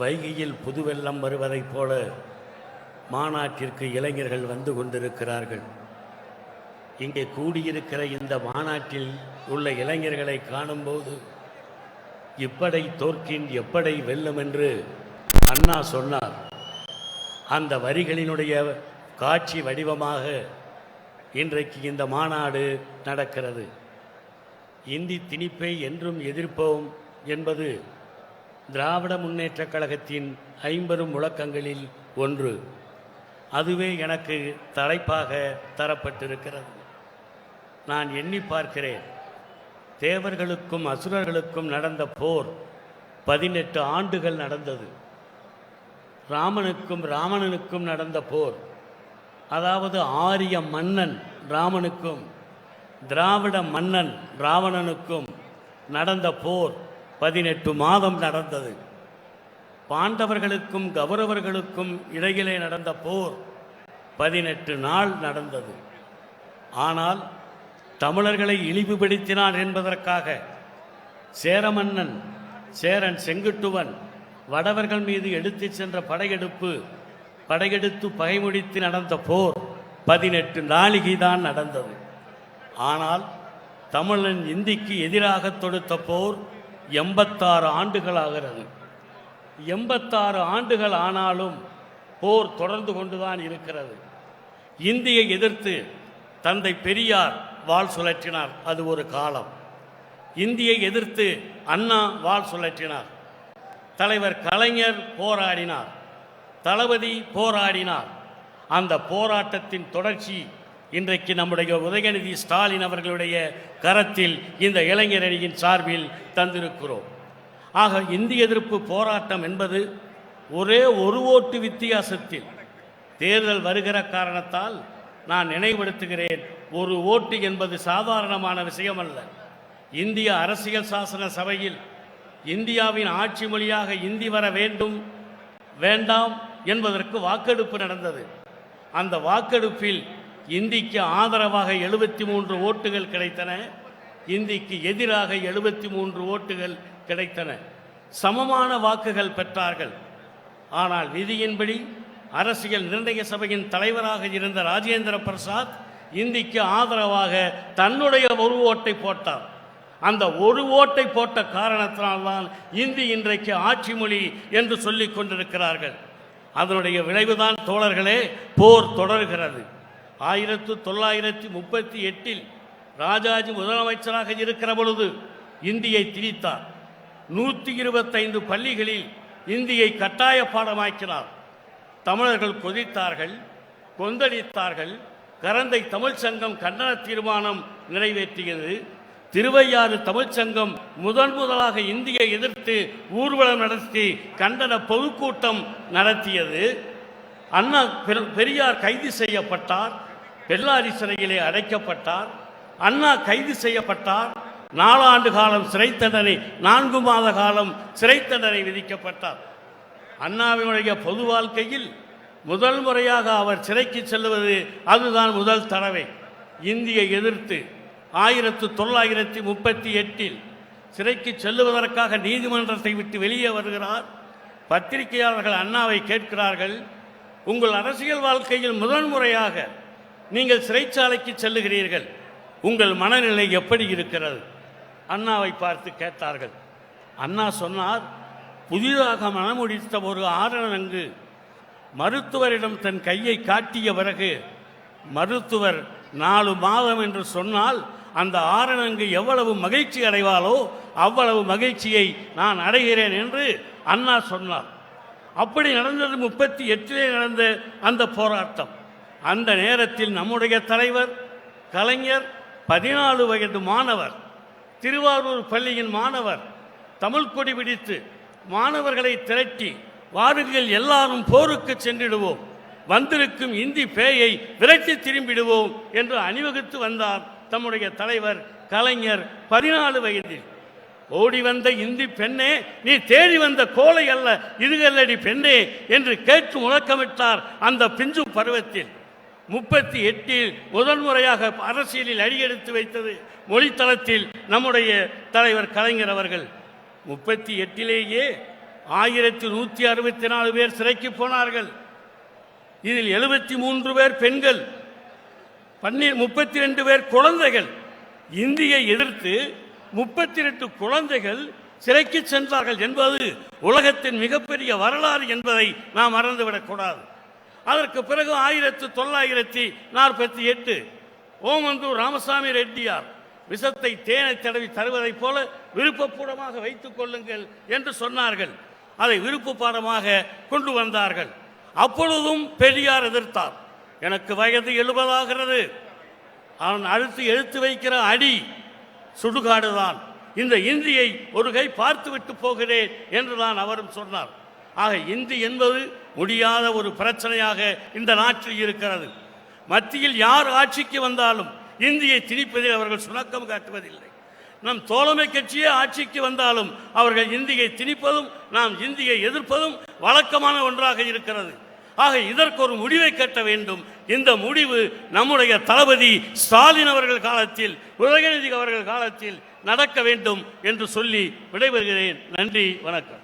வைகையில் புதுவெள்ளம் வருவதைப் போல மாநாட்டிற்கு இளைஞர்கள் வந்து கொண்டிருக்கிறார்கள். இங்கே கூடியிருக்கிற இந்த மாநாட்டில் உள்ள இளைஞர்களை காணும்போது இப்படை தோற்கின் எப்படை வெல்லும் என்று அண்ணா சொன்னார். அந்த வரிகளினுடைய காட்சி வடிவமாக இன்றைக்கு இந்த மாநாடு நடக்கிறது. இந்தி திணிப்பை என்றும் எதிர்ப்போம் என்பது திராவிட முன்னேற்றக் கழகத்தின் ஐம்பெரும் முழக்கங்களில் ஒன்று. அதுவே எனக்கு தலைப்பாக தரப்பட்டிருக்கிறது. நான் எண்ணி பார்க்கிறேன். தேவர்களுக்கும் அசுரர்களுக்கும் நடந்த போர் பதினெட்டு ஆண்டுகள் நடந்தது. ராமனுக்கும் ராவணனுக்கும் நடந்த போர். அதாவது ஆரிய மன்னன் ராமனுக்கும் திராவிட மன்னன் ராவணனுக்கும் நடந்த போர். பதினெட்டு மாதம் நடந்தது. பாண்டவர்களுக்கும் கௌரவர்களுக்கும் இடையிலே நடந்த போர் பதினெட்டு நாள் நடந்தது. ஆனால் தமிழர்களை இழிவுபடுத்தினான் என்பதற்காக சேரமன்னன் சேரன் செங்குட்டுவன் வடவர்கள் மீது எடுத்துச் சென்ற படையெடுப்பு படையெடுத்து பகைமுடித்து நடந்த போர் பதினெட்டு நாளிகை தான் நடந்தது. ஆனால் தமிழன் இந்திக்கு எதிராக தொடுத்த போர் எண்பத்தாறு ஆண்டுகள் ஆகிறது. எண்பத்தாறு ஆண்டுகள் ஆனாலும் போர் தொடர்ந்து கொண்டுதான் இருக்கிறது. இந்தியை எதிர்த்து தந்தை பெரியார் வாள் சுழற்றினார். அது ஒரு காலம். இந்தியை எதிர்த்து அண்ணா வாள் சுழற்றினார். தலைவர் கலைஞர் போராடினார். தளபதி போராடினார். அந்த போராட்டத்தின் தொடர்ச்சி இன்றைக்கு நம்முடைய உதயநிதி ஸ்டாலின் அவர்களுடைய கரத்தில் இந்த இளைஞரணியின் சார்பில் தந்திருக்கிறோம். ஆக இந்திய எதிர்ப்பு போராட்டம் என்பது ஒரே ஒரு ஓட்டு வித்தியாசத்தில் தேர்தல் வருகிற காரணத்தால் நான் நினைவுபடுத்துகிறேன் ஒரு ஓட்டு என்பது சாதாரணமான விஷயம் அல்ல இந்திய அரசியல் சாசன சபையில் இந்தியாவின் ஆட்சி மொழியாக இந்தி வர வேண்டும் வேண்டாம் என்பதற்கு வாக்கெடுப்பு நடந்தது. அந்த வாக்கெடுப்பில் இந்திக்கு ஆதரவாக எழுபத்தி மூன்று ஓட்டுகள் கிடைத்தன. இந்திக்கு எதிராக எழுபத்தி மூன்று ஓட்டுகள் கிடைத்தன. சமமான வாக்குகள் பெற்றார்கள். ஆனால் விதியின்படி அரசியல் நிர்ணய சபையின் தலைவராக இருந்த ராஜேந்திர பிரசாத் இந்திக்கு ஆதரவாக தன்னுடைய ஒரு ஓட்டை போட்டார். அந்த ஒரு ஓட்டை போட்ட காரணத்தினால்தான் இந்தி இன்றைக்கு ஆட்சி மொழி என்று சொல்லிக் கொண்டிருக்கிறார்கள். அதனுடைய விளைவுதான் தோழர்களே போர் தொடர்கிறது. ஆயிரத்து தொள்ளாயிரத்தி முப்பத்தி எட்டில் ராஜாஜி முதலமைச்சராக இருக்கிற பொழுது இந்தியை திணித்தார். நூற்றி இருபத்தைந்து பள்ளிகளில் இந்தியை கட்டாய பாடமாக்கினார். தமிழர்கள் கொதித்தார்கள் கொந்தளித்தார்கள் கரந்தை தமிழ்ச் சங்கம் கண்டன தீர்மானம் நிறைவேற்றியது. திருவையாறு தமிழ்ச்சங்கம் முதன் முதலாக இந்தியை எதிர்த்து ஊர்வலம் நடத்தி கண்டன பொதுக்கூட்டம் நடத்தியது. அண்ணா பெரியார் கைது செய்யப்பட்டார் பெல்லாரி சிறையிலே அடைக்கப்பட்டார் அண்ணா கைது செய்யப்பட்டார் நாலாண்டு காலம் சிறை தண்டனை நான்கு மாத காலம் சிறை தண்டனை விதிக்கப்பட்டார். அண்ணாவினுடைய பொது வாழ்க்கையில் முதல் முறையாக அவர் சிறைக்கு செல்வது அதுதான் முதல் தடவை. இந்தியை எதிர்த்து ஆயிரத்து தொள்ளாயிரத்தி முப்பத்தி எட்டில் சிறைக்கு செல்லுவதற்காக நீதிமன்றத்தை விட்டு வெளியே வருகிறார். பத்திரிகையாளர்கள் அண்ணாவை கேட்கிறார்கள் உங்கள் அரசியல் வாழ்க்கையில் முதன் முறையாக நீங்கள் சிறைச்சாலைக்கு செல்லுகிறீர்கள். உங்கள் மனநிலை எப்படி இருக்கிறது? அண்ணாவை பார்த்து கேட்டார்கள். அண்ணா சொன்னார் புதிதாக மனமுடித்த ஒரு ஆரணங்கு மருத்துவரிடம் தன் கையை காட்டிய பிறகு மருத்துவர் நாலு மாதம் என்று சொன்னால் அந்த ஆரணங்கு எவ்வளவு மகிழ்ச்சி அடைவாளோ அவ்வளவு மகிழ்ச்சியை நான் அடைகிறேன் என்று அண்ணா சொன்னார். அப்படி நடந்தது முப்பத்தி எட்டிலே நடந்த அந்த போராட்டம். அந்த நேரத்தில் நம்முடைய தலைவர் கலைஞர் பதினாலு வயது மாணவர் திருவாரூர் பள்ளியின் மாணவர் தமிழ் கொடி பிடித்து மாணவர்களை திரட்டி வாருங்கள் எல்லாரும் போருக்கு சென்றிடுவோம். வந்திருக்கும் இந்தி பேயை விரட்டி திரும்பிடுவோம் என்று அணிவகுத்து வந்தார் தம்முடைய தலைவர் கலைஞர் பதினாலு வயதில். ஓடி வந்த இந்தி பெண்ணே நீ தேடி வந்த கோலை அல்ல இதுகல்லடி பெண்ணே என்று கேட்டு முழக்கமிட்டார் அந்த பிஞ்சு பருவத்தில். முப்பத்தி எட்டில் முதல் முறையாக அரசியலில் அடியெடுத்து வைத்தது மொழித்தளத்தில் நம்முடைய தலைவர் கலைஞர் அவர்கள். முப்பத்தி எட்டிலேயே ஆயிரத்தி நூற்றி அறுபத்தி நாலு பேர் சிறைக்கு போனார்கள். இதில் எழுபத்தி மூன்று பேர் பெண்கள் பன்னீர் முப்பத்தி ரெண்டு பேர் குழந்தைகள். இந்தியை எதிர்த்து முப்பத்தி எட்டு குழந்தைகள் சிறைக்கு சென்றார்கள் என்பது உலகத்தின் மிகப்பெரிய வரலாறு என்பதை நாம் மறந்துவிடக்கூடாது அதற்கு பிறகு ஆயிரத்து தொள்ளாயிரத்தி நாற்பத்தி எட்டு ஓமந்தூர் ராமசாமி ரெட்டியார் விஷத்தை தேனை தடவி தருவதைப் போல விருப்பப்பூடமாக வைத்துக் கொள்ளுங்கள் என்று சொன்னார்கள். அதை விருப்ப பாடமாக கொண்டு வந்தார்கள். அப்பொழுதும் பெரியார் எதிர்த்தார். எனக்கு வயது எழுபதாகிறது. அவன் அழுத்து எழுத்து வைக்கிற அடி சுடுகாடுதான் இந்த இந்தியை ஒரு கை பார்த்துவிட்டு போகிறேன் போகிறேன் என்றுதான் அவரும் சொன்னார். ஆக இந்தி என்பது முடியாத ஒரு பிரச்சனையாக இந்த நாட்டில் இருக்கிறது. மத்தியில் யார் ஆட்சிக்கு வந்தாலும் இந்தியை திணிப்பதில் அவர்கள் சுணக்கம் காட்டுவதில்லை. நம் தோழமை கட்சியே ஆட்சிக்கு வந்தாலும் அவர்கள் இந்தியை திணிப்பதும் நாம் இந்தியை எதிர்ப்பதும் வழக்கமான ஒன்றாக இருக்கிறது. ஆக இதற்கு ஒரு முடிவை கட்ட வேண்டும். இந்த முடிவு நம்முடைய தளபதி ஸ்டாலின் அவர்கள் காலத்தில் உதயநிதி அவர்கள் காலத்தில் நடக்க வேண்டும் என்று சொல்லி விடைபெறுகிறேன். நன்றி வணக்கம்.